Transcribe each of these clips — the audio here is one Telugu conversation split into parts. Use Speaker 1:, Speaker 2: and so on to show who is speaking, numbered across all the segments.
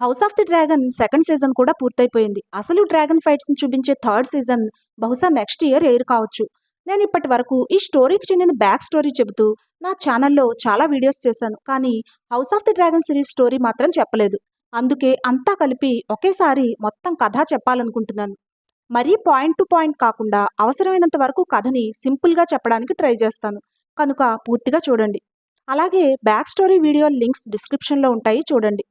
Speaker 1: House of the dragon second season కూడా పూర్తయిపోయింది. అసలు డ్రాగన్ ఫైట్స్ని చూపించే థర్డ్ సీజన్ బహుశా నెక్స్ట్ ఇయర్ ఎయిర్ కావచ్చు. నేను ఇప్పటి వరకు ఈ స్టోరీకి చెందిన బ్యాక్ స్టోరీ చెబుతూ నా ఛానల్లో చాలా వీడియోస్ చేశాను. కానీ house of the dragon series story మాత్రం చెప్పలేదు. అందుకే అంతా కలిపి ఒకేసారి మొత్తం కథ చెప్పాలనుకుంటున్నాను. మరీ పాయింట్ టు పాయింట్ కాకుండా అవసరమైనంత వరకు కథని సింపుల్గా చెప్పడానికి ట్రై చేస్తాను. కనుక పూర్తిగా చూడండి. అలాగే బ్యాక్ స్టోరీ వీడియో లింక్స్ డిస్క్రిప్షన్లో ఉంటాయి చూడండి.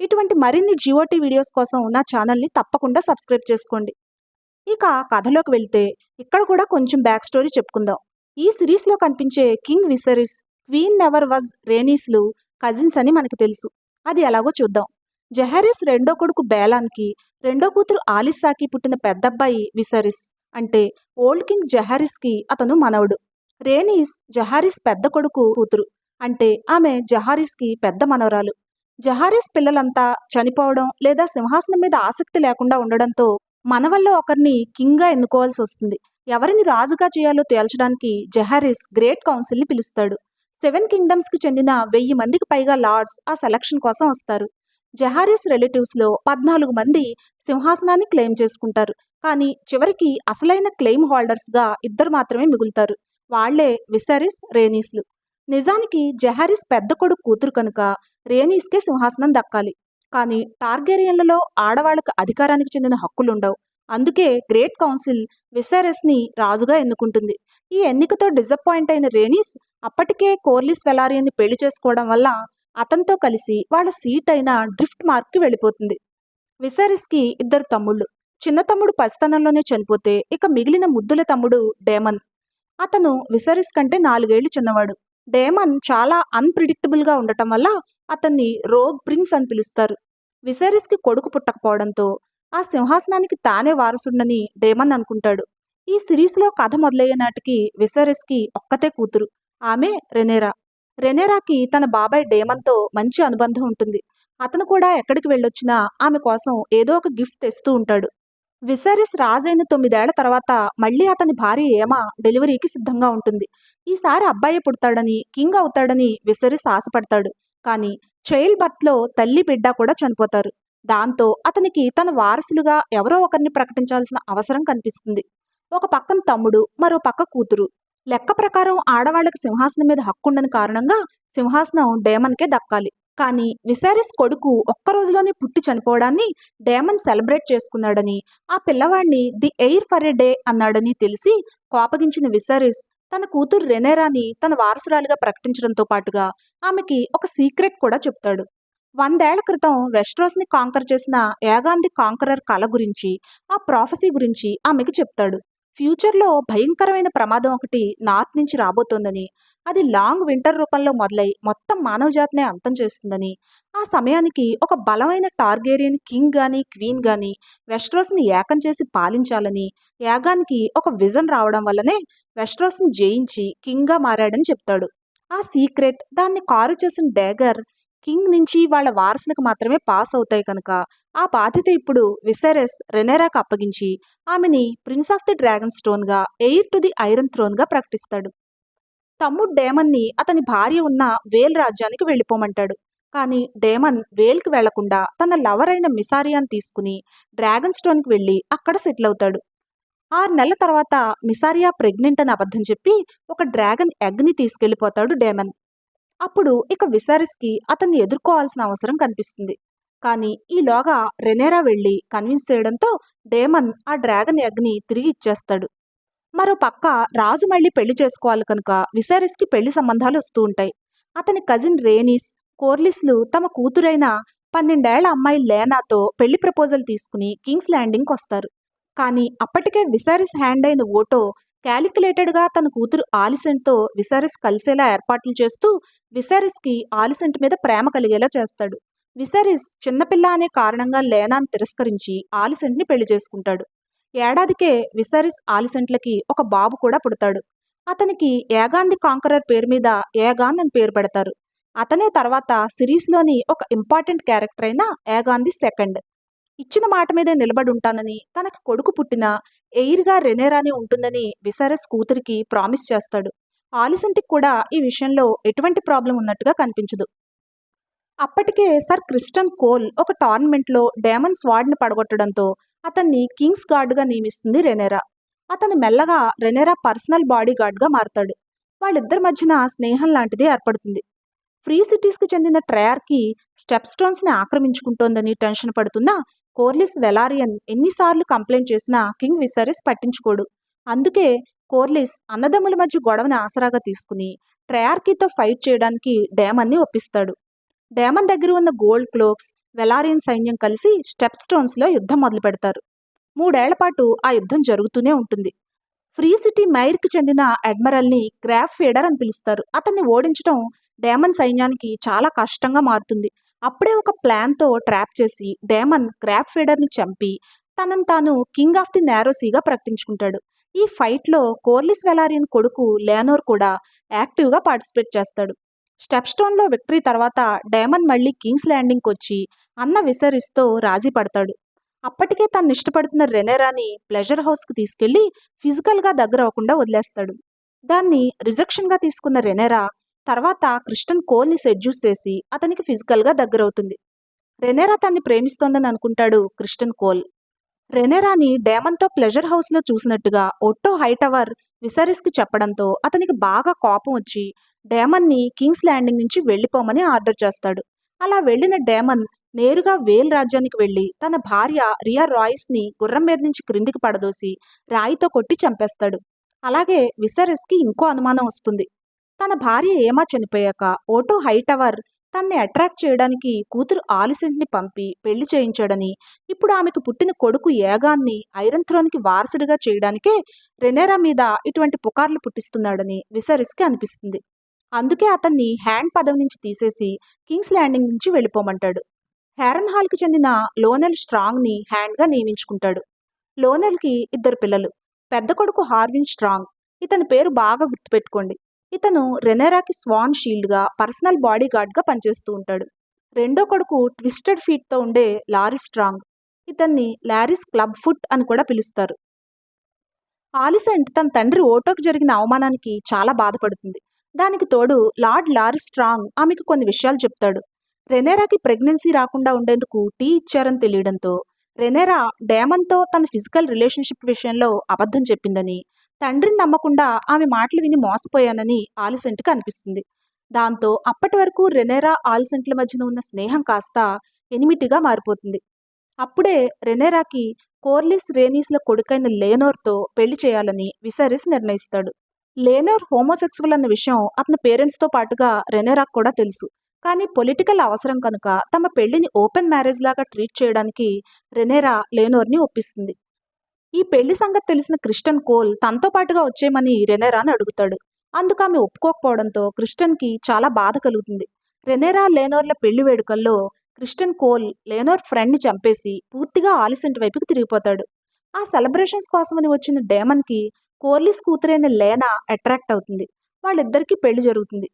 Speaker 1: ఇటువంటి మరిన్ని జియోటీ వీడియోస్ కోసం నా ఛానల్ని తప్పకుండా సబ్స్క్రైబ్ చేసుకోండి. ఇక కథలోకి వెళ్తే ఇక్కడ కూడా కొంచెం బ్యాక్ స్టోరీ చెప్పుకుందాం. ఈ సిరీస్లో కనిపించే king Viserys queen never was రేనీస్లు cousins అని మనకు తెలుసు. అది ఎలాగో చూద్దాం. జహారిస్ రెండో కొడుకు బేలాన్కి రెండో కూతురు ఆలిస్సాకి పుట్టిన పెద్దబ్బాయి విసరిస్ అంటే ఓల్డ్ కింగ్ జహారిస్కి అతను మనవడు. రేనీస్ జహారిస్ పెద్ద కొడుకు కూతురు అంటే ఆమె జహారిస్కి పెద్ద మనవరాలు. జహారీస్ పిల్లలంతా చనిపోవడం లేదా సింహాసనం మీద ఆసక్తి లేకుండా ఉండడంతో మన వల్ల ఒకరిని కింగ్గా ఎన్నుకోవాల్సి వస్తుంది. ఎవరిని రాజుగా చేయాలో తేల్చడానికి జహారీస్ గ్రేట్ కౌన్సిల్ని పిలుస్తాడు. సెవెన్ కింగ్డమ్స్కి చెందిన వెయ్యి మందికి పైగా లార్డ్స్ ఆ సెలక్షన్ కోసం వస్తారు. జహారీస్ రిలేటివ్స్లో పద్నాలుగు మంది సింహాసనాన్ని క్లెయిమ్ చేసుకుంటారు. కానీ చివరికి అసలైన క్లెయిమ్ హోల్డర్స్గా ఇద్దరు మాత్రమే మిగులుతారు. వాళ్ళే విసరిస్ రేనీస్లు. నిజానికి జహారిస్ పెద్ద కొడుకు కూతురు కనుక రేనీస్కే సింహాసనం దక్కాలి. కానీ టార్గేరియన్లలో ఆడవాళ్ళకు అధికారానికి చెందిన హక్కులుండవు. అందుకే గ్రేట్ కౌన్సిల్ విసారెస్ని రాజుగా ఎన్నుకుంటుంది. ఈ ఎన్నికతో డిసప్పాయింట్ అయిన రేనీస్ అప్పటికే కోర్లిస్ వెలారియన్ని పెళ్ళి చేసుకోవడం వల్ల అతనితో కలిసి వాళ్ళ సీట్ అయిన డ్రిఫ్ట్ మార్క్కి వెళ్ళిపోతుంది. విసారిస్కి ఇద్దరు తమ్ముళ్ళు. చిన్న తమ్ముడు పసితనంలోనే చనిపోతే ఇక మిగిలిన ముద్దుల తమ్ముడు డేమన్. అతను విసారిస్ కంటే నాలుగేళ్ళు చిన్నవాడు. డేమన్ చాలా అన్ప్రిడిక్టబుల్గా ఉండటం వల్ల అతన్ని రోగ్ ప్రిన్స్ అని పిలుస్తారు. విసరిస్కి కొడుకు పుట్టకపోవడంతో ఆ సింహాసనానికి తానే వారసుండని డేమన్ అనుకుంటాడు. ఈ సిరీస్లో కథ మొదలయ్యే నాటికి విసరిస్కి ఒక్కతే కూతురు ఆమె రెనేరా. రెనేరాకి తన బాబాయ్ డేమన్తో మంచి అనుబంధం ఉంటుంది. అతను కూడా ఎక్కడికి వెళ్ళొచ్చినా ఆమె కోసం ఏదో ఒక గిఫ్ట్ తెస్తూ ఉంటాడు. విసరిస్ రాజైన తొమ్మిదేళ్ళ తర్వాత మళ్ళీ అతని భార్య ఏమా డెలివరీకి సిద్ధంగా ఉంటుంది. ఈసారి అబ్బాయి పుడతాడని కింగ్ అవుతాడని విసరిస్ ఆశపడతాడు కానీ చైల్డ్ బర్త్లో తల్లి బిడ్డ కూడా చనిపోతారు. దాంతో అతనికి తన వారసులుగా ఎవరో ఒకరిని ప్రకటించాల్సిన అవసరం కనిపిస్తుంది. ఒక పక్కన తమ్ముడు మరో పక్క కూతురు. లెక్క ప్రకారం ఆడవాళ్ళకు సింహాసనం మీద హక్కుండని కారణంగా సింహాసనం డేమన్కే దక్కాలి. కానీ విసారిస్ కొడుకు ఒక్క రోజులోనే పుట్టి చనిపోవడాన్ని డేమన్ సెలబ్రేట్ చేసుకున్నాడని ఆ పిల్లవాడిని the heir for a day అన్నాడని తెలిసి కోపగించిన విసారిస్ తన కూతురు రెనేరాని తన వారసురాలిగా ప్రకటించడంతో పాటుగా ఆమెకి ఒక సీక్రెట్ కూడా చెప్తాడు. వందేళ్ళ క్రితం వెస్ట్రోస్ని కాంకర్ చేసిన యాగాంధి కాంకరర్ కళ గురించి ఆ ప్రాఫెసీ గురించి ఆమెకి చెప్తాడు. ఫ్యూచర్లో భయంకరమైన ప్రమాదం ఒకటి నార్త్ నుంచి రాబోతోందని అది లాంగ్ వింటర్ రూపంలో మొదలై మొత్తం మానవజాతినే అంతం చేస్తుందని ఆ సమయానికి ఒక బలమైన టార్గేరియన్ కింగ్ గాని క్వీన్ గాని వెస్ట్రోస్ని ఏకం చేసి పాలించాలని యాగానికి ఒక విజన్ రావడం వల్లనే వెస్ట్రోస్ని జయించి కింగ్గా మారాడని చెప్తాడు. ఆ సీక్రెట్ దాన్ని కారు చేసిన డేగర్ కింగ్ నుంచి వాళ్ళ వారసులకు మాత్రమే పాస్ అవుతాయి కనుక ఆ బాధ్యత ఇప్పుడు విసెరెస్ రెనేరాకు అప్పగించి ఆమెని ప్రిన్స్ ఆఫ్ ది డ్రాగన్ స్టోన్గా ఎయిర్ టు ది ఐరన్ థ్రోన్గా ప్రకటిస్తాడు. తమ్ముడు డేమన్ని అతని భార్య ఉన్న వేల్ రాజ్యానికి వెళ్ళిపోమంటాడు. కానీ డేమన్ వేల్కి వెళ్ళకుండా తన లవర్ అయిన మిసారియాని తీసుకుని డ్రాగన్ స్టోన్కి వెళ్ళి అక్కడ సెటిల్ అవుతాడు ఆరు నెలల తర్వాత మిసారియా ప్రెగ్నెంట్ అని అబద్ధం చెప్పి ఒక డ్రాగన్ ఎగ్ని తీసుకెళ్ళిపోతాడు డేమన్. అప్పుడు ఇక విసారిస్కి అతన్ని ఎదుర్కోవాల్సిన అవసరం కనిపిస్తుంది. కానీ ఈలోగా రెనేరా వెళ్ళి కన్విన్స్ చేయడంతో డేమన్ ఆ డ్రాగన్ ఎగ్ని తిరిగి ఇచ్చేస్తాడు. మరో పక్క రాజు మళ్ళీ పెళ్ళి చేసుకోవాలి కనుక విసారిస్కి పెళ్ళి సంబంధాలు వస్తూ ఉంటాయి. అతని కజిన్ రేనీస్ కోర్లిస్లు తమ కూతురైన పన్నెండేళ్ళ అమ్మాయి లేనాతో పెళ్ళి ప్రపోజల్ తీసుకుని కింగ్స్ ల్యాండింగ్కి వస్తారు. కానీ అప్పటికే విసారిస్ హ్యాండ్ అయిన ఓటో క్యాలిక్యులేటెడ్గా తన కూతురు ఆలిసెంట్తో విసారిస్ కలిసేలా ఏర్పాట్లు చేస్తూ విసారిస్కి ఆలిసెంట్ మీద ప్రేమ కలిగేలా చేస్తాడు. విసారిస్ చిన్నపిల్ల అనే కారణంగా లేనాను తిరస్కరించి ఆలిసెంట్ని పెళ్ళి చేసుకుంటాడు. ఏడాదికే విసారిస్ ఆలిసెంట్లకి ఒక బాబు కూడా పుడతాడు. అతనికి ఏగాంది కాంకరర్ పేరు మీద ఏగాంధ్ అని పేరు పెడతారు. అతనే తర్వాత సిరీస్లోని ఒక ఇంపార్టెంట్ క్యారెక్టర్ అయిన ఏగాంది సెకండ్. ఇచ్చిన మాట మీదే నిలబడి ఉంటానని తనకు కొడుకు పుట్టిన ఎయిర్గా రెనేరాని ఉంటుందని విసారస్ కూతురికి ప్రామిస్ చేస్తాడు. ఆలిసెంట్కి కూడా ఈ విషయంలో ఎటువంటి ప్రాబ్లం ఉన్నట్టుగా కనిపించదు. అప్పటికే సర్ క్రిస్టన్ కోల్ ఒక టోర్నమెంట్లో డేమన్ స్వాడ్ని పడగొట్టడంతో అతన్ని కింగ్స్ గార్డ్గా నియమిస్తుంది రెనేరా. అతను మెల్లగా రెనేరా పర్సనల్ బాడీ గార్డ్గా మారతాడు. వాళ్ళిద్దరి మధ్యన స్నేహం లాంటిది ఏర్పడుతుంది. ఫ్రీ సిటీస్కి చెందిన ట్రయార్కి స్టెప్ స్టోన్స్ని ఆక్రమించుకుంటోందని టెన్షన్ పడుతున్న కోర్లిస్ వెలారియన్ ఎన్నిసార్లు కంప్లైంట్ చేసినా కింగ్ విసరిస్ పట్టించుకోడు. అందుకే కోర్లిస్ అన్నదమ్ముల మధ్య గొడవని ఆసరాగా తీసుకుని ట్రయార్కీతో ఫైట్ చేయడానికి డేమన్ని ఒప్పిస్తాడు. డేమన్ దగ్గర ఉన్న గోల్డ్ క్లోక్స్ వెలారియన్ సైన్యం కలిసి స్టెప్ స్టోన్స్లో యుద్ధం మొదలు పెడతారు. మూడేళ్ళ పాటు ఆ యుద్ధం జరుగుతూనే ఉంటుంది. ఫ్రీ సిటీ మైర్కి చెందిన అడ్మిరల్ని గ్రాఫ్ ఫీడర్ అని పిలుస్తారు. అతన్ని ఓడించడం డేమన్ సైన్యానికి చాలా కష్టంగా మారుతుంది. అప్పుడే ఒక ప్లాన్తో ట్రాప్ చేసి డేమన్ గ్రాఫ్ ఫీడర్ని చంపి తనను తాను కింగ్ ఆఫ్ ది నేరోసీగా ప్రకటించుకుంటాడు. ఈ ఫైట్లో కోర్లిస్ వెలారియన్ కొడుకు లేనోర్ కూడా యాక్టివ్గా పార్టిసిపేట్ చేస్తాడు. స్టెప్ స్టోన్లో విక్టరీ తర్వాత డేమన్ మళ్ళీ కింగ్స్ ల్యాండింగ్కి వచ్చి అన్న విసరిస్తూ రాజీ పడతాడు. అప్పటికే తను ఇష్టపడుతున్న రెనేరాని ప్లెజర్ హౌస్కి తీసుకెళ్ళి ఫిజికల్గా దగ్గర అవ్వకుండా వదిలేస్తాడు. దాన్ని రిజెక్షన్గా తీసుకున్న రెనేరా తర్వాత క్రిస్టన్ కోల్ని సెడ్యూస్ చేసి అతనికి ఫిజికల్గా దగ్గరవుతుంది రెనేరా తన్ని ప్రేమిస్తోందని అనుకుంటాడు క్రిస్టన్ కోల్. రెనేరాని డేమన్తో ప్లెజర్ హౌస్లో చూసినట్టుగా ఒట్టో హైటవర్ విసరిస్కి చెప్పడంతో అతనికి బాగా కోపం వచ్చి డేమన్ని కింగ్స్ ల్యాండింగ్ నుంచి వెళ్ళిపోమని ఆర్డర్ చేస్తాడు. అలా వెళ్ళిన డేమన్ నేరుగా వేల్ రాజ్యానికి వెళ్ళి తన భార్య రియా రాయిస్ని గుర్రం మీద నుంచి క్రిందికి పడదోసి రాయితో కొట్టి చంపేస్తాడు. అలాగే విసరస్కి ఇంకో అనుమానం వస్తుంది. తన భార్య ఏమా చనిపోయాక ఓటో హైటవర్ తన్ని అట్రాక్ట్ చేయడానికి కూతురు ఆలిసెంట్ని పంపి పెళ్ళి చేయించాడని ఇప్పుడు ఆమెకు పుట్టిన కొడుకు ఏగాన్ని ఐరన్ థ్రోన్కి వారసుడిగా చేయడానికే రెనేరా మీద ఇటువంటి పుకార్లు పుట్టిస్తున్నాడని విసరిస్కి అనిపిస్తుంది. అందుకే అతన్ని హ్యాండ్ పదవి నుంచి తీసేసి కింగ్స్ ల్యాండింగ్ నుంచి వెళ్ళిపోమంటాడు. హ్యారన్ హాల్కి చెందిన లోనెల్ స్ట్రాంగ్ని హ్యాండ్గా నియమించుకుంటాడు. లోనెల్కి ఇద్దరు పిల్లలు. పెద్ద కొడుకు హార్విన్ స్ట్రాంగ్. ఇతని పేరు బాగా గుర్తుపెట్టుకోండి. ఇతను రెనెరాకి స్వాన్ షీల్డ్గా పర్సనల్ బాడీ గార్డ్గా పనిచేస్తూ ఉంటాడు. రెండో కొడుకు ట్విస్టెడ్ ఫీట్తో ఉండే లారీ స్ట్రాంగ్. ఇతన్ని లారిస్ క్లబ్ ఫుట్ అని కూడా పిలుస్తారు. ఆలిసెంట్ తన తండ్రి ఓటోకి జరిగిన అవమానానికి చాలా బాధపడుతుంది. దానికి తోడు లార్డ్ లారీ స్ట్రాంగ్ ఆమెకు కొన్ని విషయాలు చెప్తాడు. రెనేరాకి ప్రెగ్నెన్సీ రాకుండా ఉండేందుకు టీ ఇచ్చారని తెలియడంతో రెనేరా డేమన్తో తన ఫిజికల్ రిలేషన్షిప్ విషయంలో అబద్ధం చెప్పిందని తండ్రిని నమ్మకుండా ఆమె మాటలు విని మోసపోయానని ఆలిసెంట్కి అనిపిస్తుంది. దాంతో అప్పటి వరకు రెనేరా ఆలిసెంట్ల మధ్యన ఉన్న స్నేహం కాస్త ఎనిమిటిగా మారిపోతుంది. అప్పుడే రెనేరాకి కోర్లిస్ రేనీస్ల కొడుకైన లేనోర్తో పెళ్ళి చేయాలని విసరిస్ నిర్ణయిస్తాడు. లేనోర్ హోమోసెక్సువల్ అన్న విషయం అతని పేరెంట్స్తో పాటుగా రెనేరాకు కూడా తెలుసు. కానీ పొలిటికల్ అవసరం కనుక తమ పెళ్ళిని ఓపెన్ మ్యారేజ్ లాగా ట్రీట్ చేయడానికి రెనేరా లేనోర్ని ఒప్పిస్తుంది. ఈ పెళ్ళి సంగతి తెలిసిన క్రిస్టన్ కోల్ తనతో పాటుగా వచ్చేయమని రెనేరాని అడుగుతాడు. అందుకు ఆమె ఒప్పుకోకపోవడంతో క్రిస్టన్కి చాలా బాధ కలుగుతుంది. రెనేరా లేనోర్ల పెళ్ళి వేడుకల్లో క్రిస్టన్ కోల్ లేనోర్ ఫ్రెండ్ని చంపేసి పూర్తిగా ఆలిసెంట్ వైపుకి తిరిగిపోతాడు. ఆ సెలబ్రేషన్స్ కోసమని వచ్చిన డేమన్కి కోర్లిస్ కూతురైన లేనా అట్రాక్ట్ అవుతుంది. వాళ్ళిద్దరికీ పెళ్ళి జరుగుతుంది.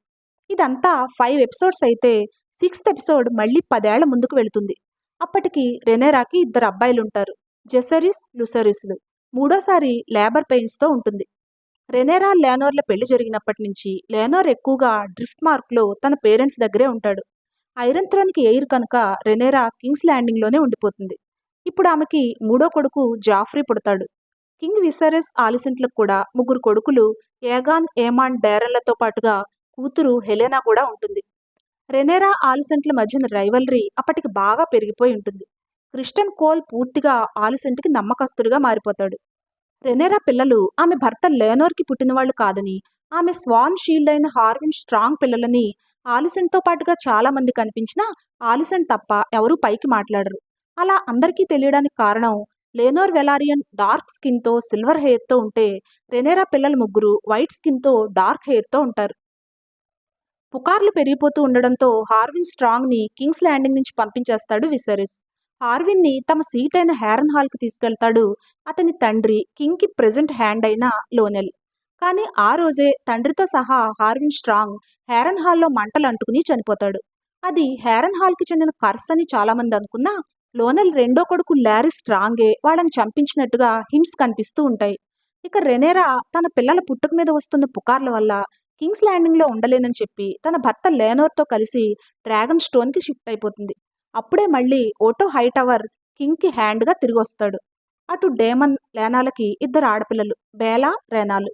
Speaker 1: ఇదంతా ఫైవ్ ఎపిసోడ్స్ అయితే సిక్స్త్ ఎపిసోడ్ మళ్ళీ పదేళ్ళ ముందుకు వెళుతుంది. అప్పటికి రెనేరాకి ఇద్దరు అబ్బాయిలు ఉంటారు జెసరిస్ లుసరిస్లు. మూడోసారి లేబర్ పెయిన్స్తో ఉంటుంది. రెనేరా లేనోర్ల పెళ్ళి జరిగినప్పటి నుంచి లేనోర్ ఎక్కువగా డ్రిఫ్ట్ మార్క్లో తన పేరెంట్స్ దగ్గరే ఉంటాడు. ఐరన్ థ్రోన్కి ఎయిర్ కనుక రెనేరా కింగ్స్ ల్యాండింగ్లోనే ఉండిపోతుంది. ఇప్పుడు ఆమెకి మూడో కొడుకు జాఫ్రీ పుడతాడు. కింగ్ విసరెస్ ఆలిసెంట్లకు కూడా ముగ్గురు కొడుకులు ఏగాన్ ఏమాన్ డేరన్లతో పాటుగా కూతురు హెలెనా కూడా ఉంటుంది. రెనేరా ఆలిసెంట్ల మధ్యన రైవలరీ అప్పటికి బాగా పెరిగిపోయి ఉంటుంది. క్రిస్టన్ కోల్ పూర్తిగా ఆలిసెంట్కి నమ్మకస్తుడిగా మారిపోతాడు. రెనేరా పిల్లలు ఆమె భర్త లేనోర్కి పుట్టినవాళ్ళు కాదని ఆమె స్వాన్ షీల్డ్ అయిన హార్విన్ స్ట్రాంగ్ పిల్లలని ఆలిసెంట్తో పాటుగా చాలా మంది కనిపించినా ఆలిసెంట్ తప్ప ఎవరూ పైకి మాట్లాడరు. అలా అందరికీ తెలియడానికి కారణం లేనోర్ వెలారియన్ డార్క్ స్కిన్తో సిల్వర్ హెయిర్తో ఉంటే రెనేరా పిల్లలు ముగ్గురు వైట్ స్కిన్తో డార్క్ హెయిర్తో ఉంటారు. పుకార్లు పెరిగిపోతూ ఉండడంతో హార్విన్ స్ట్రాంగ్ని కింగ్స్ ల్యాండింగ్ నుంచి పంపించేస్తాడు విసరిస్ హార్విన్ని తమ సీట్ అయిన హ్యారన్ హాల్కి తీసుకెళ్తాడు. అతని తండ్రి కింగ్కి ప్రెజెంట్ హ్యాండ్ అయిన లోనెల్ కానీ ఆ రోజే తండ్రితో సహా హార్విన్ స్ట్రాంగ్ హ్యారన్ హాల్లో మంటలు అంటుకుని చనిపోతాడు. అది హ్యారన్ హాల్కి చెందిన కర్స్ అని చాలామంది అనుకున్నా లోనల్ రెండో కొడుకు లారీ స్ట్రాంగే వాళ్ళని చంపించినట్టుగా హింట్స్ కనిపిస్తూ ఉంటాయి. ఇక రెనేరా తన పిల్లల పుట్టుక మీద వస్తున్న పుకార్ల వల్ల కింగ్స్ ల్యాండింగ్లో ఉండలేనని చెప్పి తన భర్త లేనోర్తో కలిసి డ్రాగన్ స్టోన్కి షిఫ్ట్ అయిపోతుంది. అప్పుడే మళ్ళీ ఓటో హై టవర్ కింగ్కి హ్యాండ్గా తిరిగి వస్తాడు. అటు డేమన్ లేనాలకి ఇద్దరు ఆడపిల్లలు బేలా రేనాలు.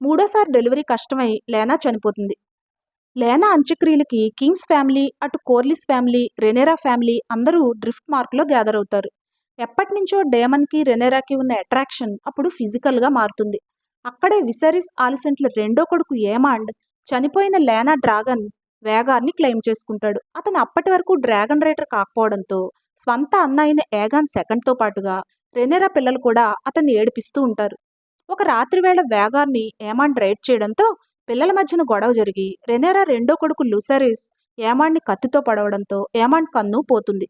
Speaker 1: మూడోసారి డెలివరీ కష్టమై లేనా చనిపోతుంది. లేనా అంత్యక్రియలకి కింగ్స్ ఫ్యామిలీ అటు కోర్లిస్ ఫ్యామిలీ రెనేరా ఫ్యామిలీ అందరూ డ్రిఫ్ట్ మార్క్లో గ్యాదర్ అవుతారు. ఎప్పటి నుంచో డేమన్కి రెనేరాకి ఉన్న అట్రాక్షన్ అప్పుడు ఫిజికల్గా మారుతుంది. అక్కడే విసరిస్ ఆలిసెంట్ల రెండో కొడుకు ఏమాండ్ చనిపోయిన లేనా డ్రాగన్ వేగాన్ని క్లెయిమ్ చేసుకుంటాడు. అతను అప్పటి వరకు డ్రాగన్ రైటర్ కాకపోవడంతో స్వంత అన్న అయిన ఏగాన్ సెకండ్తో పాటుగా రెనేరా పిల్లలు కూడా అతన్ని ఏడిపిస్తూ ఉంటారు. ఒక రాత్రివేళ వేగాన్ని ఏమాండ్ రైడ్ చేయడంతో పిల్లల మధ్యన గొడవ జరిగి రెనేరా రెండో కొడుకు లూసరిస్ ఏమాండ్ని కత్తితో పడవడంతో ఏమాండ్ కన్ను పోతుంది.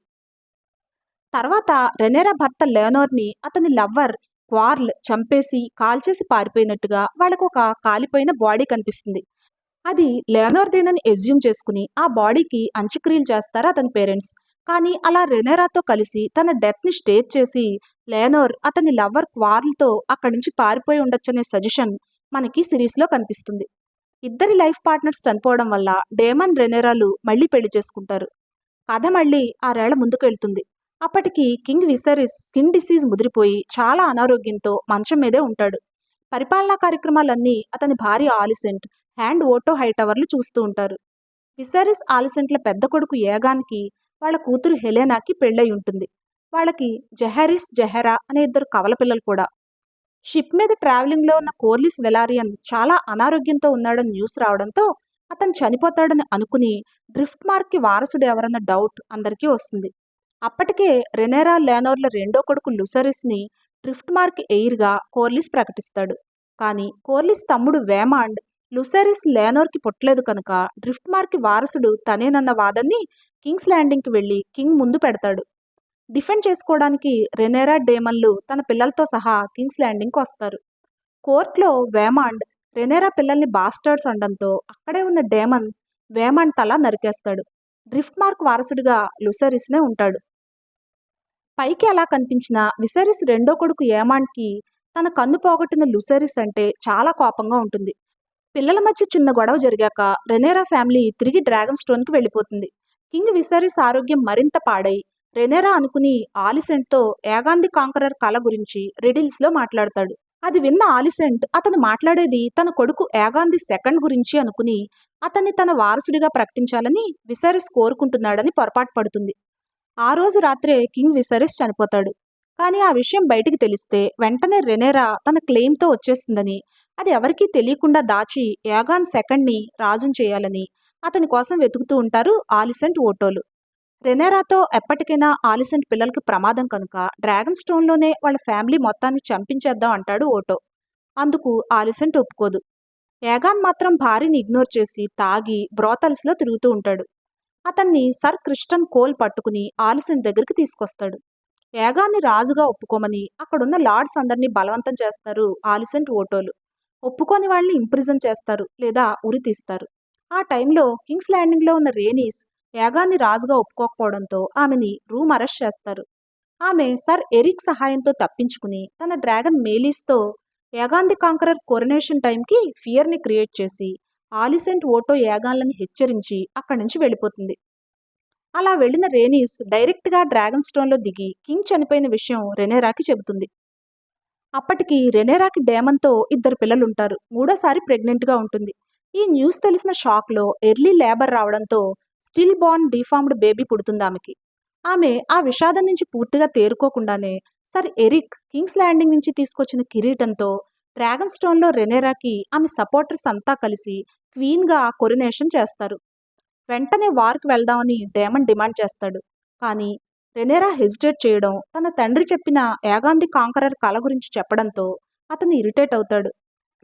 Speaker 1: తర్వాత రెనేరా భర్త లేనోర్ని అతని లవ్వర్ క్వార్ల్ చంపేసి కాల్చేసి పారిపోయినట్టుగా వాళ్ళకు ఒక కాలిపోయిన బాడీ కనిపిస్తుంది. అది లేనోర్దేనని ఎజ్యూమ్ చేసుకుని ఆ బాడీకి అంత్యక్రియలు చేస్తారు అతని పేరెంట్స్. కానీ అలా రెనేరాతో కలిసి తన డెత్ని స్టేజ్ చేసి లేనోర్ అతని లవ్వర్ క్వార్ల్తో అక్కడి నుంచి పారిపోయి ఉండొచ్చనే సజెషన్ మనకి సిరీస్లో కనిపిస్తుంది. ఇద్దరి లైఫ్ పార్ట్నర్స్ చనిపోవడం వల్ల డేమన్ రెనేరాలు మళ్ళీ పెళ్ళి చేసుకుంటారు. కథ మళ్ళీ ఆరేళ్ళ ముందుకు వెళ్తుంది. అప్పటికి కింగ్ విసరిస్ స్కిన్ డిసీజ్ ముదిరిపోయి చాలా అనారోగ్యంతో మంచం మీదే ఉంటాడు. పరిపాలనా కార్యక్రమాలన్నీ అతని భార్య ఆలిసెంట్ హ్యాండ్ ఓటో హైటవర్లు చూస్తూ ఉంటారు. విసరిస్ ఆలిసెంట్ల పెద్ద కొడుకు ఏగానికి వాళ్ళ కూతురు హెలెనాకి పెళ్ళై ఉంటుంది. వాళ్ళకి జెహరిస్ జెహరా అనే ఇద్దరు కవల పిల్లలు కూడా. షిప్ మీద ట్రావెలింగ్లో ఉన్న కోర్లిస్ వెలారియన్ చాలా అనారోగ్యంతో ఉన్నాడని న్యూస్ రావడంతో అతను చనిపోతాడని అనుకుని డ్రిఫ్ట్ మార్క్కి వారసుడు ఎవరన్న డౌట్ అందరికీ వస్తుంది. అప్పటికే రెనేరా లేనోర్ల రెండో కొడుకు లుసరిస్ని డ్రిఫ్ట్ మార్క్ ఎయిర్గా కోర్లిస్ ప్రకటిస్తాడు. కానీ కోర్లిస్ తమ్ముడు వేమాండ్ లుసరిస్ లేనోర్కి పుట్టలేదు కనుక డ్రిఫ్ట్ మార్క్ వారసుడు తనేనన్న వాదన్ని కింగ్స్ ల్యాండింగ్కి వెళ్ళి కింగ్ ముందు పెడతాడు. డిఫెండ్ చేసుకోవడానికి రెనేరా డేమన్లు తన పిల్లలతో సహా కింగ్స్ ల్యాండింగ్కి వస్తారు. కోర్ట్లో వేమాండ్ రెనేరా పిల్లల్ని బాస్టర్డ్స్ అనడంతో అక్కడే ఉన్న డేమన్ వేమాండ్ తల నరికేస్తాడు. డ్రిఫ్ట్ మార్క్ వారసుడిగా లుసరిస్నే ఉంటాడు. పైకి ఎలా కనిపించినా విసరిస్ రెండో కొడుకు ఏమాండ్కి తన కన్ను పోగొట్టిన లుసరిస్ అంటే చాలా కోపంగా ఉంటుంది. పిల్లల మధ్య చిన్న గొడవ జరిగాక రెనేరా ఫ్యామిలీ తిరిగి డ్రాగన్ స్టోన్కి వెళ్ళిపోతుంది. కింగ్ విసరిస్ ఆరోగ్యం మరింత పాడై రెనెరా అనుకుని ఆలిసెంట్తో ఏగాంధి కాంకరర్ కళ గురించి రిడిల్స్లో మాట్లాడతాడు. అది విన్న ఆలిసెంట్ అతను మాట్లాడేది తన కొడుకు ఏగాంది సెకండ్ గురించి అనుకుని అతన్ని తన వారసుడిగా ప్రకటించాలని విసరిస్ కోరుకుంటున్నాడని పొరపాటు పడుతుంది. ఆ రోజు రాత్రే కింగ్ విసరిస్ చనిపోతాడు. కానీ ఆ విషయం బయటికి తెలిస్తే వెంటనే రెనేరా తన క్లెయిమ్తో వచ్చేస్తుందని అది ఎవరికీ తెలియకుండా దాచి యాగాన్ సెకండ్ని రాజుం చేయాలని అతని కోసం వెతుకుతూ ఉంటారు ఆలిసెంట్ ఓటోలు. రెనేరాతో ఎప్పటికైనా ఆలిసెంట్ పిల్లలకి ప్రమాదం కనుక డ్రాగన్ స్టోన్లోనే వాళ్ళ ఫ్యామిలీ మొత్తాన్ని చంపించేద్దాం అంటాడు ఓటో. అందుకు ఆలిసెంట్ ఒప్పుకోదు. యాగాన్ మాత్రం భార్యని ఇగ్నోర్ చేసి తాగి బ్రోతల్స్లో తిరుగుతూ ఉంటాడు. అతన్ని సర్ క్రిస్టన్ కోల్ పట్టుకుని ఆలిసెంట్ దగ్గరికి తీసుకొస్తాడు. యాగాన్ని రాజుగా ఒప్పుకోమని అక్కడున్న లార్డ్స్ అందరినీ బలవంతం చేస్తారు ఆలిసెంట్ ఓటోలు. ఒప్పుకోని వాళ్ళని ఇంప్రిజన్ చేస్తారు లేదా ఉరి తీస్తారు. ఆ టైంలో కింగ్స్ ల్యాండింగ్లో ఉన్న రేనీస్ యాగాన్ని రాజుగా ఒప్పుకోకపోవడంతో ఆమెని రూమ్ అరెస్ట్ చేస్తారు. ఆమె సర్ ఎరిక్ సహాయంతో తప్పించుకుని తన డ్రాగన్ మేలీస్తో యాగాంధి కాంకరర్ కొరనేషన్ టైంకి ఫియర్ని క్రియేట్ చేసి ఆలిసెంట్ ఓటో యాగాన్లను హెచ్చరించి అక్కడి నుంచి వెళ్ళిపోతుంది. అలా వెళ్ళిన రేనీస్ డైరెక్ట్గా డ్రాగన్ స్టోన్లో దిగి కింగ్ చనిపోయిన విషయం రెనేరాకి చెబుతుంది. అప్పటికి రెనేరాకి డేమన్తో ఇద్దరు పిల్లలుంటారు. మూడోసారి ప్రెగ్నెంట్గా ఉంటుంది. ఈ న్యూస్ తెలిసిన షాక్లో ఎర్లీ లేబర్ రావడంతో స్టిల్ బార్న్ డిఫార్మ్డ్ బేబీ పుడుతుంది ఆమెకి ఆమె ఆ విషాదం నుంచి పూర్తిగా తేరుకోకుండానే సర్ ఎరిక్ కింగ్స్ ల్యాండింగ్ నుంచి తీసుకొచ్చిన కిరీటంతో డ్రాగన్ స్టోన్లో రెనేరాకి ఆమె సపోర్టర్స్ అంతా కలిసి క్వీన్గా కొరినేషన్ చేస్తారు. వెంటనే వార్కి వెళ్దామని డేమన్ డిమాండ్ చేస్తాడు. కానీ రెనేరా హెజిటేట్ చేయడం తన తండ్రి చెప్పిన యాగాంది కాంకరర్ కళ గురించి చెప్పడంతో అతను ఇరిటేట్ అవుతాడు.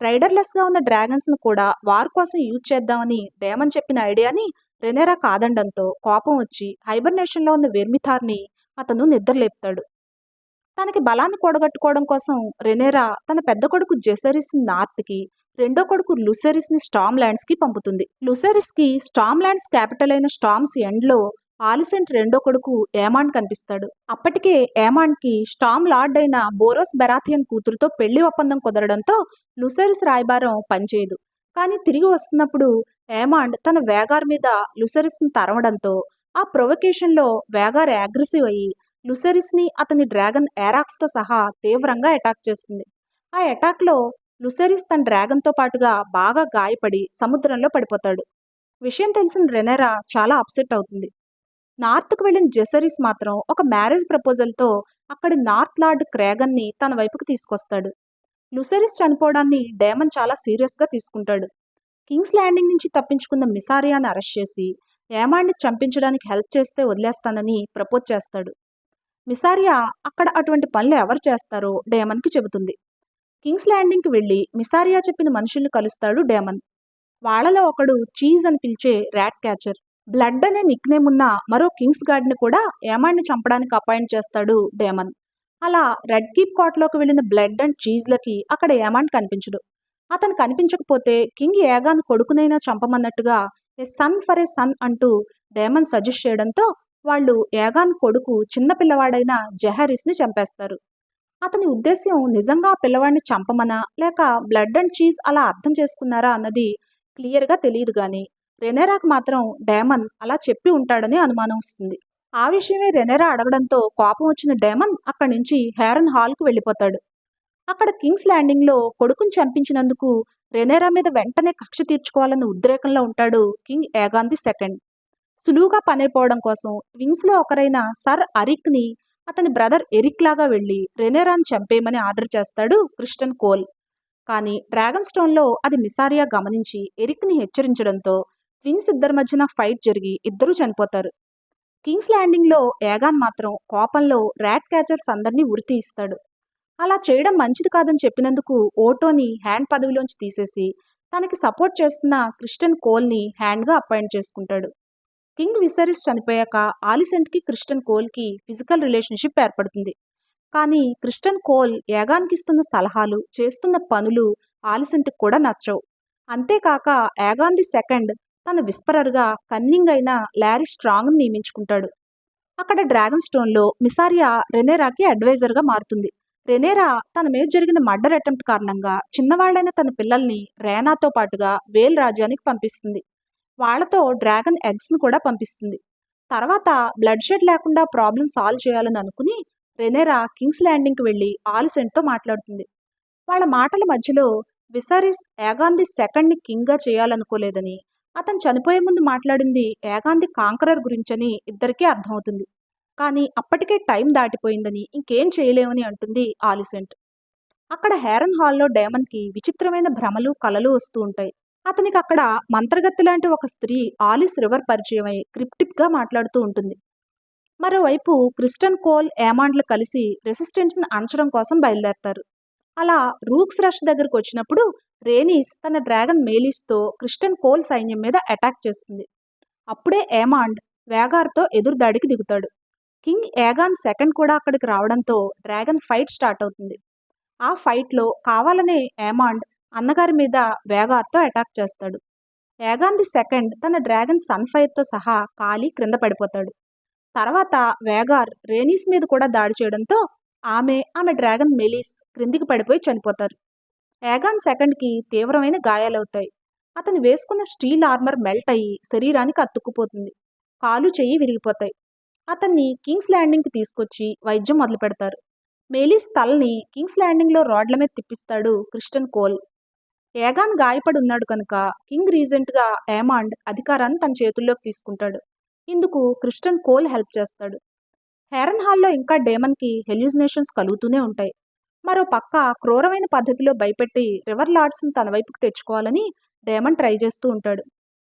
Speaker 1: రైడర్లెస్గా ఉన్న డ్రాగన్స్ను కూడా వార్ కోసం యూజ్ చేద్దామని డేమన్ చెప్పిన ఐడియాని రెనేరా కాదండంతో కోపం వచ్చి హైబర్నేషన్లో ఉన్న వెర్మిథార్ని అతను నిద్రలేపుతాడు. తనకి బలాన్ని కూడగట్టుకోవడం కోసం రెనేరా తన పెద్ద కొడుకు జెసరిస్ నార్త్కి రెండో కొడుకు లుసెరిస్ని స్టామ్ ల్యాండ్స్కి పంపుతుంది. లుసెరిస్కి స్టామ్ ల్యాండ్స్ క్యాపిటల్ అయిన స్టామ్స్ ఎండ్లో ఆలిసెంట్ రెండో కొడుకు ఏమాండ్ కనిపిస్తాడు. అప్పటికే ఏమాండ్కి స్టామ్ లార్డ్ అయిన బోరోస్ బెరాథియన్ కూతురుతో పెళ్ళి ఒప్పందం కుదరడంతో లుసెరిస్ రాయబారం పనిచేయదు. కానీ తిరిగి వస్తున్నప్పుడు ఏమాండ్ తన వేగార్ మీద లుసరిస్ని తరవడంతో ఆ ప్రొవకేషన్లో వేగార్ అగ్రెసివ్ అయ్యి లుసరిస్ని అతని డ్రాగన్ ఏరాక్స్తో సహా తీవ్రంగా అటాక్ చేస్తుంది. ఆ అటాక్లో లుసరిస్ తన డ్రాగన్తో పాటుగా బాగా గాయపడి సముద్రంలో పడిపోతాడు. విషయం తెలిసిన రెనెరా చాలా అప్సెట్ అవుతుంది. నార్త్కు వెళ్ళిన జెసరిస్ మాత్రం ఒక మ్యారేజ్ ప్రపోజల్తో అక్కడి నార్త్ లార్డ్ క్రేగన్ని తన వైపుకు తీసుకొస్తాడు. లుసరిస్ చనిపోవడాన్ని డేమన్ చాలా సీరియస్గా తీసుకుంటాడు. కింగ్స్ ల్యాండింగ్ నుంచి తప్పించుకున్న మిసారియాని అరెస్ట్ చేసి ఏమాండ్ని చంపించడానికి హెల్ప్ చేస్తే వదిలేస్తానని ప్రపోజ్ చేస్తాడు. మిసారియా అక్కడ అటువంటి పనులు ఎవరు చేస్తారో డేమన్కి చెబుతుంది. కింగ్స్ ల్యాండింగ్కి వెళ్ళి మిసారియా చెప్పిన మనుషుల్ని కలుస్తాడు డేమన్ వాళ్ళలో ఒకడు చీజ్ అని పిలిచే ర్యాట్ క్యాచర్. బ్లడ్ అనే నిక్నేమ్ ఉన్న మరో కింగ్స్ గార్డ్ని కూడా ఏమాండ్ని చంపడానికి అపాయింట్ చేస్తాడు డేమన్ అలా రెడ్ కీప్ కోటలోకి వెళ్ళిన బ్లడ్ అండ్ చీజ్లకి అక్కడ ఏమాండ్ కనిపించడు. అతను కనిపించకపోతే కింగ్ ఏగాన్ కొడుకునైనా చంపమన్నట్టుగా a son for a son అంటూ డేమన్ సజెస్ట్ చేయడంతో వాళ్ళు ఏగాన్ కొడుకు చిన్న పిల్లవాడైన జెహరిస్ని చంపేస్తారు. అతని ఉద్దేశ్యం నిజంగా పిల్లవాడిని చంపమనా లేక బ్లడ్ అండ్ చీజ్ అలా అర్థం చేసుకున్నారా అన్నది క్లియర్గా తెలియదు కానీ రెనేరాకు మాత్రం డేమన్ అలా చెప్పి ఉంటాడని అనుమానం వస్తుంది. ఆ విషయమే రెనెరా అడగడంతో కోపం వచ్చిన డేమన్ అక్కడి నుంచి హేరన్ హాల్కు వెళ్ళిపోతాడు. అక్కడ కింగ్స్ ల్యాండింగ్లో కొడుకుని చంపించినందుకు రెనెరా మీద వెంటనే కక్ష తీర్చుకోవాలన్న ఉద్రేకంలో ఉంటాడు కింగ్ ఏగాంది సెకండ్. సులువుగా పనైపోవడం కోసం వింగ్స్లో ఒకరైన సర్ అరిక్ని అతని బ్రదర్ ఎరిక్ లాగా వెళ్ళి రెనెరాన్ చంపేయమని ఆర్డర్ చేస్తాడు క్రిస్టన్ కోల్. కానీ డ్రాగన్ స్టోన్లో అది మిసారియా గమనించి ఎరిక్ని హెచ్చరించడంతో వింగ్స్ ఇద్దరి మధ్యన ఫైట్ జరిగి ఇద్దరూ చనిపోతారు. కింగ్స్ ల్యాండింగ్లో ఏగాన్ మాత్రం కోపంలో ర్యాట్ క్యాచర్స్ అందరినీ ఉరితి ఇస్తాడు అలా చేయడం మంచిది కాదని చెప్పినందుకు ఓటోని హ్యాండ్ పదవిలోంచి తీసేసి తనకి సపోర్ట్ చేస్తున్న క్రిస్టన్ కోల్ని హ్యాండ్గా అపాయింట్ చేసుకుంటాడు. కింగ్ విసరిస్ చనిపోయాక ఆలిసెంట్కి క్రిస్టన్ కోల్కి ఫిజికల్ రిలేషన్షిప్ ఏర్పడుతుంది. కానీ క్రిస్టన్ కోల్ యాగాన్కి ఇస్తున్న సలహాలు చేస్తున్న పనులు ఆలిసెంట్కి కూడా నచ్చవు. అంతేకాక యాగాన్ ది సెకండ్ తన విస్పరర్గా కన్నింగ్ అయిన లారీ స్ట్రాంగ్ని నియమించుకుంటాడు. అక్కడ డ్రాగన్ స్టోన్లో మిసారియా రెనేరాకి అడ్వైజర్గా మారుతుంది. రెనేరా తన మీద జరిగిన మర్డర్ అటెంప్ట్ కారణంగా చిన్నవాళ్ళైన తన పిల్లల్ని రేనాతో పాటుగా వేల్ రాజ్యానికి పంపిస్తుంది. వాళ్ళతో డ్రాగన్ ఎగ్స్ను కూడా పంపిస్తుంది. తర్వాత బ్లడ్ షెడ్ లేకుండా ప్రాబ్లం సాల్వ్ చేయాలని అనుకుని రెనేరా కింగ్స్ ల్యాండింగ్కి వెళ్ళి ఆలిసెంట్తో మాట్లాడుతుంది. వాళ్ళ మాటల మధ్యలో విసరిస్ ఏగాంది సెకండ్ని కింగ్గా చేయాలనుకోలేదని అతను చనిపోయే ముందు మాట్లాడింది ఏకాంతి కాంకరర్ గురించని ఇద్దరికీ అర్థమవుతుంది. కానీ అప్పటికే టైం దాటిపోయిందని ఇంకేం చేయలేమని అంటుంది ఆలిసెంట్. అక్కడ హేరన్ హాల్లో డేమన్కి విచిత్రమైన భ్రమలు కలలు వస్తూ ఉంటాయి. అతనికి అక్కడ మంత్రగత్తి లాంటి ఒక స్త్రీ ఆలిస్ రివర్ పరిచయం అయి క్రిప్టిక్గా మాట్లాడుతూ ఉంటుంది. మరోవైపు క్రిస్టన్ కోల్ ఏమాండ్లు కలిసి రెసిస్టెన్స్ని అణచడం కోసం బయలుదేరతారు. అలా రూక్స్ రష్ దగ్గరకు వచ్చినప్పుడు రేనీస్ తన డ్రాగన్ మేలీస్తో క్రిస్టన్ కోల్ సైన్యం మీద అటాక్ చేస్తుంది. అప్పుడే ఏమాండ్ వేగార్తో ఎదురు దాడికి దిగుతాడు. కింగ్ ఏగాన్ సెకండ్ కూడా అక్కడికి రావడంతో డ్రాగన్ ఫైట్ స్టార్ట్ అవుతుంది. ఆ ఫైట్లో కావాలనే ఏమాండ్ అన్నగారి మీద వేగార్తో అటాక్ చేస్తాడు. ఏగాన్ ది సెకండ్ తన డ్రాగన్ సన్ఫైర్తో సహా కాలి క్రింద పడిపోతాడు. తర్వాత వేగార్ రేనీస్ మీద కూడా దాడి చేయడంతో ఆమె ఆమె డ్రాగన్ మెలీస్ క్రిందికి పడిపోయి చనిపోతారు. ఏగాన్ సెకండ్కి తీవ్రమైన గాయాలవుతాయి. అతను వేసుకున్న స్టీల్ ఆర్మర్ మెల్ట్ అయ్యి శరీరానికి అతుక్కుపోతుంది. కాలు చెయ్యి విరిగిపోతాయి. అతన్ని కింగ్స్ ల్యాండింగ్కి తీసుకొచ్చి వైద్యం మొదలు పెడతారు. మేలీస్ తలని కింగ్స్ ల్యాండింగ్లో రోడ్ల మీద తిప్పిస్తాడు క్రిస్టన్ కోల్. ఏగాన్ గాయపడి ఉన్నాడు కనుక కింగ్ రీజెంట్గా ఏమాండ్ అధికారాన్ని తన చేతుల్లోకి తీసుకుంటాడు. ఇందుకు క్రిస్టన్ కోల్ హెల్ప్ చేస్తాడు. హెరన్ హాల్లో ఇంకా డేమన్కి హెల్యూజినేషన్స్ కలుగుతూనే ఉంటాయి. మరో పక్క క్రూరమైన పద్ధతిలో భయపెట్టి రివర్ లార్డ్స్ను తన వైపుకు తెచ్చుకోవాలని డేమన్ ట్రై చేస్తూ ఉంటాడు.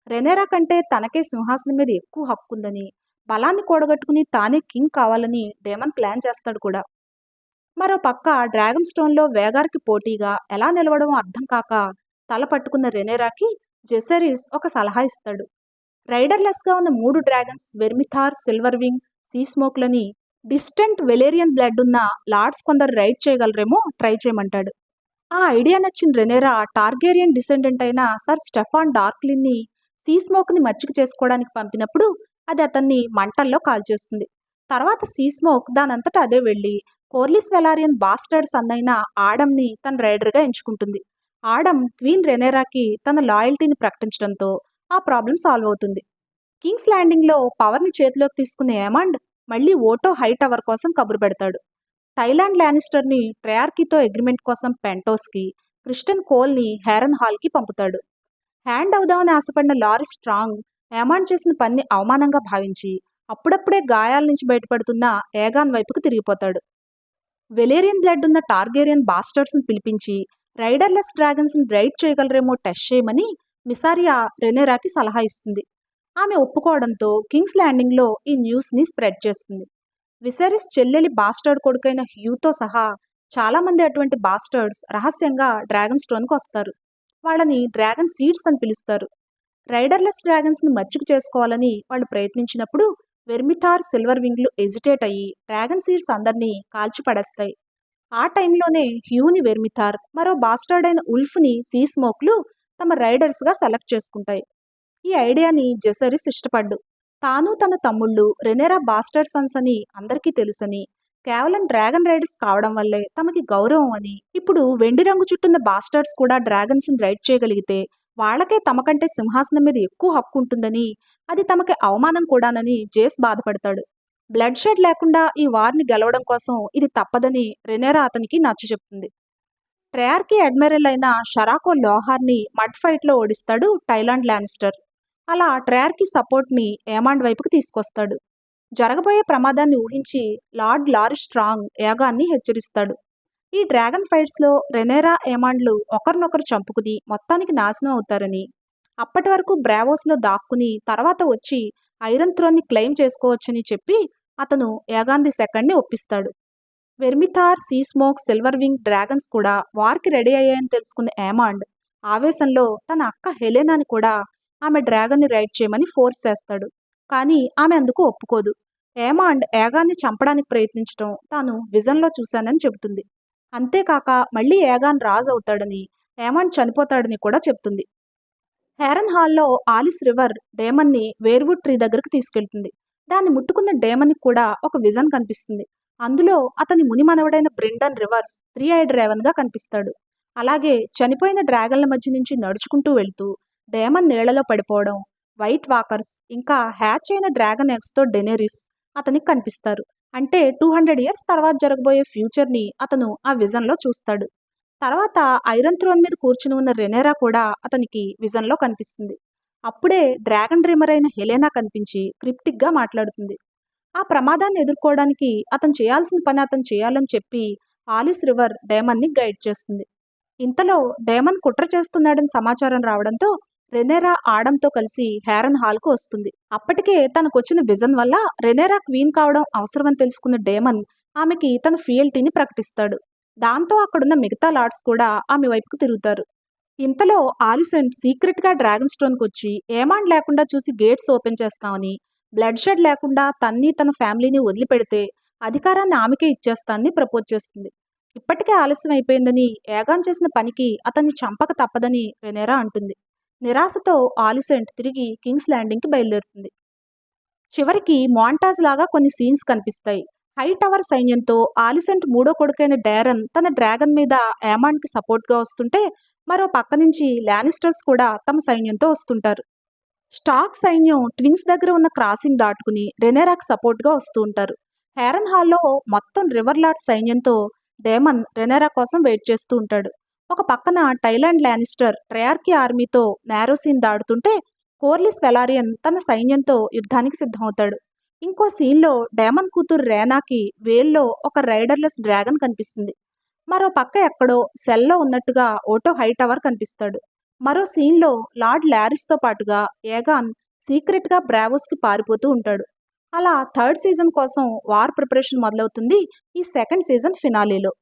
Speaker 1: రెనేరా కంటే తనకే సింహాసనం మీద ఎక్కువ హక్కు ఉందని బలాన్ని కూడగట్టుకుని తానే కింగ్ కావాలని డేమన్ ప్లాన్ చేస్తాడు కూడా. మరో పక్క డ్రాగన్ స్టోన్లో వేగార్కి పోటీగా ఎలా నిలవడం అర్థం కాక తల పట్టుకున్న రెనేరాకి జెసెరీస్ ఒక సలహా ఇస్తాడు. రైడర్లెస్గా ఉన్న మూడు dragons Vermithor silver wing see స్మోక్లని డిస్టెంట్ వెలేరియన్ బ్లడ్ ఉన్న లార్డ్స్ కొందరు రైడ్ చేయగలరేమో ట్రై చేయమంటాడు. ఆ ఐడియా నచ్చిన రెనేరా టార్గేరియన్ డిసెండెంట్ అయిన సర్ స్టెఫాన్ డార్క్లిన్ని సీ స్మోక్ని మచ్చిక చేసుకోవడానికి పంపినప్పుడు అది అతన్ని మంటల్లో కాల్చేస్తుంది. తర్వాత సీ స్మోక్ దానంతటా అదే వెళ్ళి కోర్లిస్ వెలారియన్ బాస్టర్డ్ సన్ అయిన ఆడమ్ని తన రైడర్గా ఎంచుకుంటుంది. ఆడమ్ క్వీన్ రెనేరాకి తన లాయల్టీని ప్రకటించడంతో ఆ ప్రాబ్లం సాల్వ్ అవుతుంది. కింగ్స్ ల్యాండింగ్లో పవర్ని చేతిలోకి తీసుకునే ఏమాండ్ మళ్ళీ ఓటో హై టవర్ కోసం కబురు పెడతాడు. థైలాండ్ లానిస్టర్ని ట్రయార్కీతో అగ్రిమెంట్ కోసం పెంటోస్కి క్రిస్టన్ కోల్ని హేరన్ హాల్కి పంపుతాడు. హ్యాండ్ అవుదామని ఆశపడిన లారీ స్ట్రాంగ్ ఏమాన్ చేసిన పని అవమానంగా భావించి అప్పుడప్పుడే గాయాల నుంచి బయటపడుతున్న ఏగాన్ వైపుకు తిరిగిపోతాడు. వెలేరియన్ బ్లడ్ ఉన్న టార్గేరియన్ బాస్టర్స్ని పిలిపించి రైడర్లెస్ డ్రాగన్స్ని రైడ్ చేయగలరేమో టెస్ట్ చేయమని మిసారియా రెనేరాకి సలహా ఇస్తుంది. ఆమె ఒప్పుకోవడంతో కింగ్స్ ల్యాండింగ్లో ఈ న్యూస్ని స్ప్రెడ్ చేస్తుంది. విసరిస్ చెల్లెలి బాస్టర్డ్ కొడుకైన హ్యూతో సహా చాలామంది అటువంటి బాస్టర్డ్స్ రహస్యంగా డ్రాగన్ స్టోన్కి వస్తారు. వాళ్ళని డ్రాగన్ సీడ్స్ అని పిలుస్తారు. రైడర్లెస్ డ్రాగన్స్ని మచ్చిక చేసుకోవాలని వాళ్ళు ప్రయత్నించినప్పుడు వెర్మిథార్ సిల్వర్ వింగ్లు ఎజిటేట్ అయ్యి డ్రాగన్ సీడ్స్ అందరినీ కాల్చిపడేస్తాయి. ఆ టైంలోనే హ్యూని వెర్మిథార్ మరో బాస్టర్డ్ అయిన ఉల్ఫ్ని సీ స్మోక్లు తమ రైడర్స్గా సెలెక్ట్ చేసుకుంటాయి. ఈ ఐడియాని జెసరిస్ ఇష్టపడ్డు తాను తన తమ్ముళ్ళు రెనేరా బాస్టర్స్ సన్స్ అని అందరికీ తెలుసని కేవలం డ్రాగన్ రైడర్స్ కావడం వల్లే తమకి గౌరవం అని. ఇప్పుడు వెండి రంగు చుట్టున్న బాస్టర్స్ కూడా డ్రాగన్స్ని రైడ్ చేయగలిగితే వాళ్ళకే తమకంటే సింహాసనం మీద ఎక్కువ హక్కు ఉంటుందని అది తమకి అవమానం కూడానని జేస్ బాధపడతాడు. బ్లడ్ షెడ్ లేకుండా ఈ వార్ని గెలవడం కోసం ఇది తప్పదని రెనేరా అతనికి నచ్చ చెప్తుంది. ట్రయార్కి అడ్మిరల్ అయిన షరాకో లోహార్ని మడ్ ఫైట్లో ఓడిస్తాడు టైలాండ్ లానిస్టర్. అలా ట్రయార్కి సపోర్ట్ని ఏమాండ్ వైపుకు తీసుకొస్తాడు. జరగబోయే ప్రమాదాన్ని ఊహించి లార్డ్ లారీ స్ట్రాంగ్ యాగాన్ని హెచ్చరిస్తాడు. ఈ డ్రాగన్ ఫైట్స్లో రెనేరా ఏమాండ్లు ఒకరినొకరు చంపుకుని మొత్తానికి నాశనం అవుతారని అప్పటి వరకు బ్రావోస్లో దాక్కుని తర్వాత వచ్చి ఐరన్ థ్రోన్ని క్లెయిమ్ చేసుకోవచ్చని చెప్పి అతను యాగాంది సెకండ్ని ఒప్పిస్తాడు. Vermithor Seasmoke silver wing dragons కూడా వార్కి రెడీ అయ్యాయని తెలుసుకున్న ఏమాండ్ ఆవేశంలో తన అక్క హెలెనాని కూడా ఆమె డ్రాగన్ని రైడ్ చేయమని ఫోర్స్ చేస్తాడు. కానీ ఆమె అందుకు ఒప్పుకోదు. ఏమాండ్ ఏగాన్ని చంపడానికి ప్రయత్నించడం తాను విజన్లో చూశానని చెబుతుంది. అంతేకాక మళ్ళీ ఏగాన్ రాజు అవుతాడని ఏమాండ్ చనిపోతాడని కూడా చెప్తుంది హేరన్ హాల్లో ఆలిస్ రివర్ డేమన్ని వేర్వుడ్ ట్రీ దగ్గరికి తీసుకెళ్తుంది. దాన్ని ముట్టుకున్న డేమన్కి కూడా ఒక విజన్ కనిపిస్తుంది. అందులో అతని మునిమనవడైన బ్రిండన్ రివర్స్ త్రీ ఐడ్ రేవన్గా కనిపిస్తాడు. అలాగే చనిపోయిన డ్రాగన్ల మధ్య నుంచి నడుచుకుంటూ వెళ్తూ డేమన్ నీళ్ళలో పడిపోవడం వైట్ వాకర్స్ ఇంకా హ్యాచ్ అయిన డ్రాగన్ ఎగ్స్తో డెనేరిస్ అతనికి కనిపిస్తారు. అంటే టూ హండ్రెడ్ ఇయర్స్ తర్వాత జరగబోయే ఫ్యూచర్ని అతను ఆ విజన్లో చూస్తాడు. తర్వాత ఐరన్ థ్రోన్ మీద కూర్చుని ఉన్న రెనేరా కూడా అతనికి విజన్లో కనిపిస్తుంది. అప్పుడే డ్రాగన్ డ్రీమర్ అయిన హెలెనా కనిపించి క్రిప్టిక్గా మాట్లాడుతుంది. ఆ ప్రమాదాన్ని ఎదుర్కోవడానికి అతను చేయాల్సిన పని అతను చేయాలని చెప్పి ఆలిస్ రివర్ డేమన్ని గైడ్ చేస్తుంది. ఇంతలో డేమన్ కుట్ర చేస్తున్నాడని సమాచారం రావడంతో రెనేరా ఆడంతో కలిసి హ్యారన్ హాల్కు వస్తుంది. అప్పటికే తనకొచ్చిన విజన్ వల్ల రెనేరా క్వీన్ కావడం అవసరమని తెలుసుకున్న డేమన్ ఆమెకి తన ఫియల్టీని ప్రకటిస్తాడు. దాంతో అక్కడున్న మిగతా లార్డ్స్ కూడా ఆమె వైపుకు తిరుగుతారు. ఇంతలో ఆలిసెంట్ సీక్రెట్గా డ్రాగన్ స్టోన్కి వచ్చి ఏమాండ్ లేకుండా చూసి గేట్స్ ఓపెన్ చేస్తామని బ్లడ్ షెడ్ లేకుండా తన్ని తన ఫ్యామిలీని వదిలిపెడితే అధికారాన్ని ఆమెకే ఇచ్చేస్తానని ప్రపోజ్ చేస్తుంది. ఇప్పటికే ఆలస్యం అయిపోయిందని ఏగాన్ చేసిన పనికి అతన్ని చంపక తప్పదని రెనేరా అంటుంది. నిరాశతో ఆలిసెంట్ తిరిగి కింగ్స్ ల్యాండింగ్కి బయలుదేరుతుంది. చివరికి మాంటాజ్ లాగా కొన్ని సీన్స్ కనిపిస్తాయి. హై టవర్ సైన్యంతో ఆలిసెంట్ మూడో కొడుకైన డేరన్ తన డ్రాగన్ మీద యామాన్కి సపోర్ట్గా వస్తుంటే మరో పక్క నుంచి లానిస్టర్స్ కూడా తమ సైన్యంతో వస్తుంటారు. స్టాక్ సైన్యం ట్విన్స్ దగ్గర ఉన్న క్రాసింగ్ దాటుకుని రెనేరాక్ సపోర్ట్గా వస్తూ ఉంటారు. హేరన్ హాల్లో మొత్తం రివర్ సైన్యంతో డేమన్ రెనేరా కోసం వెయిట్ చేస్తూ ఉంటాడు. ఒక పక్కన టైలాండ్ లానిస్టర్ ట్రయార్కీ ఆర్మీతో నారోసీన్ దాడుతుంటే కోర్లిస్ వెలారియన్ తన సైన్యంతో యుద్ధానికి సిద్ధమవుతాడు. ఇంకో సీన్లో డేమన్ కూతురు రేనాకి వేల్లో ఒక రైడర్లెస్ డ్రాగన్ కనిపిస్తుంది. మరో పక్క ఎక్కడో సెల్లో ఉన్నట్టుగా ఓటో హై టవర్ కనిపిస్తాడు. మరో సీన్లో లార్డ్ లారిస్తో పాటుగా ఏగాన్ సీక్రెట్గా బ్రావోస్కి పారిపోతూ ఉంటాడు. అలా థర్డ్ సీజన్ కోసం వార్ ప్రిపరేషన్ మొదలవుతుంది ఈ సెకండ్ సీజన్ ఫినాలీలో.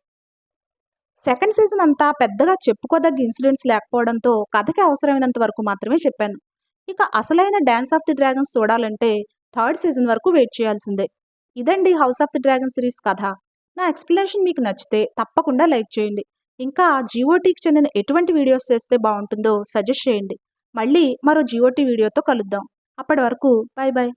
Speaker 1: సెకండ్ సీజన్ అంతా పెద్దగా చెప్పుకోదగ్గ ఇన్సిడెంట్స్ లేకపోవడంతో కథకి అవసరమైనంత వరకు మాత్రమే చెప్పాను. ఇక అసలైన డ్యాన్స్ ఆఫ్ ది డ్రాగన్స్ చూడాలంటే థర్డ్ సీజన్ వరకు వెయిట్ చేయాల్సిందే. ఇదండి house of the dragon series కథ. నా ఎక్స్ప్లెనేషన్ మీకు నచ్చితే తప్పకుండా లైక్ చేయండి. ఇంకా జియోటీకి చెందిన ఎటువంటి వీడియోస్ చేస్తే బాగుంటుందో సజెస్ట్ చేయండి. మళ్ళీ మరో జియోటీ వీడియోతో కలుద్దాం. అప్పటి వరకు బాయ్ బాయ్